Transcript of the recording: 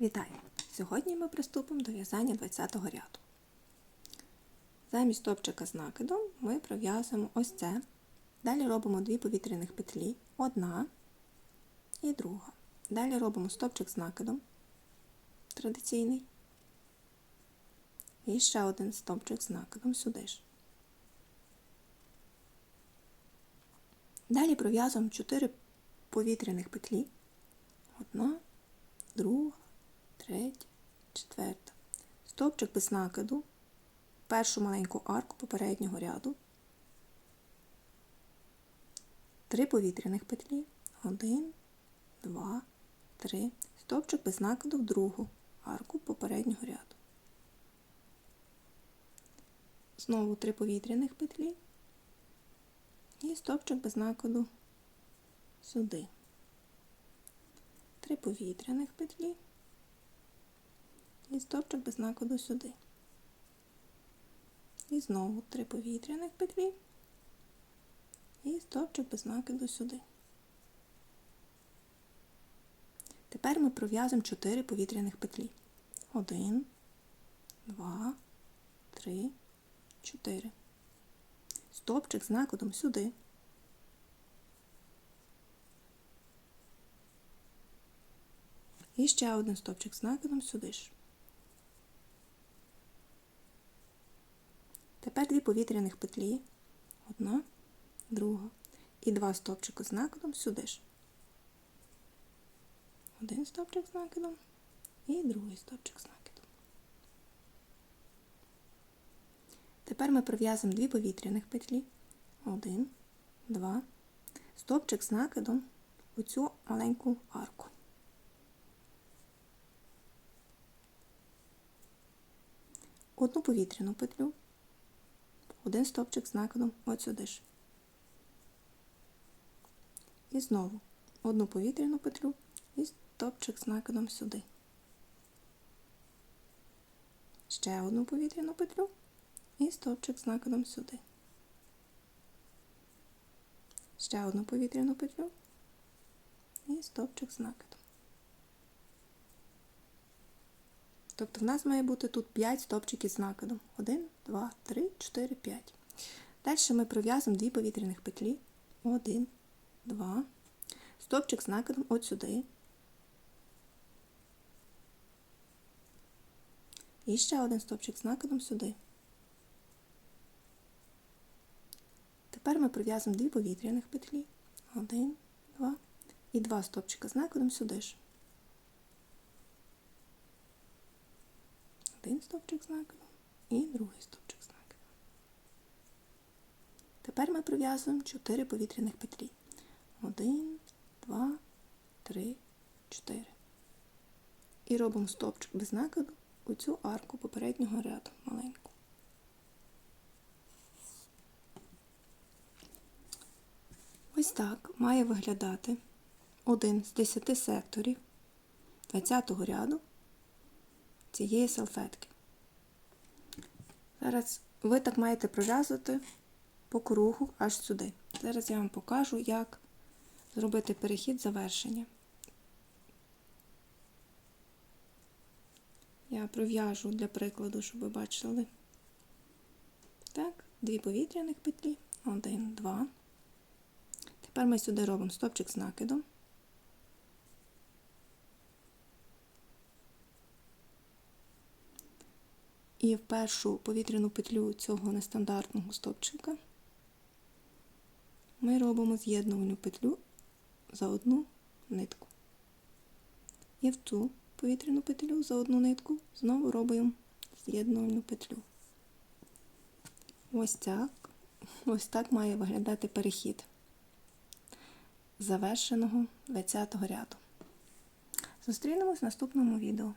Вітаю! Сьогодні ми приступимо до в'язання 20-го ряду. Замість стопчика з накидом ми пров'язуємо ось це. Далі робимо дві повітряних петлі, одна і друга. Далі робимо стопчик з накидом традиційний. І ще один стопчик з накидом сюди ж. Далі пров'язуємо 4 повітряних петлі. Одна, друга, третя, четверта. Стовпчик без накиду, першу маленьку арку попереднього ряду, три повітряних петлі, один, два, три. Стовпчик без накиду в другу арку попереднього ряду. Знову три повітряних петлі і стовпчик без накиду сюди. Три повітряних петлі і стовпчик без накиду сюди. І знову три повітряних петлі і стовпчик без накиду сюди. Тепер ми пров'язуємо 4 повітряних петлі. 1, 2, 3, 4. Стовпчик з накидом сюди. І ще один стовпчик з накидом сюди ж. Тепер дві повітряних петлі. Одна, друга. І два стовпчики з накидом сюди ж. Один стовпчик з накидом і другий стовпчик з накидом. Тепер ми пров'язуємо дві повітряних петлі. Один, два. Стовпчик з накидом у цю маленьку арку. Одну повітряну петлю, один стовпчик з накидом от сюди ж. І знову одну повітряну петлю і стовпчик з накидом сюди. Ще одну повітряну петлю і стовпчик з накидом сюди. Ще одну повітряну петлю і стовпчик з накидом. Тобто в нас має бути тут 5 стовпчиків з накидом. 1, 2, 3, 4, 5. Далі ми пров'язуємо дві повітряних петлі. 1, 2. Стовпчик з накидом от сюди. І ще один стовпчик з накидом сюди. Тепер ми пров'язуємо дві повітряних петлі. 1, 2 і два стовпчика з накидом сюди ж. Один стовпчик з накидом і другий стовпчик з накидом. Тепер ми пров'язуємо 4 повітряних петлі. 1, 2, 3, 4. І робимо стовпчик без накиду у цю арку попереднього ряду маленьку. Ось так має виглядати один з 10 секторів 20 ряду цієї салфетки. Зараз ви так маєте пров'язувати по кругу аж сюди. Зараз я вам покажу, як зробити перехід завершення. Я пров'яжу для прикладу, щоб ви бачили. Так, дві повітряних петлі, один, два. Тепер ми сюди робимо стопчик з накидом. І в першу повітряну петлю цього нестандартного стопчика ми робимо з'єднувальну петлю за одну нитку. І в цю повітряну петлю за одну нитку знову робимо з'єднувальну петлю. Ось так, ось так має виглядати перехід завершеного 20-го ряду. Зустрінемось в наступному відео.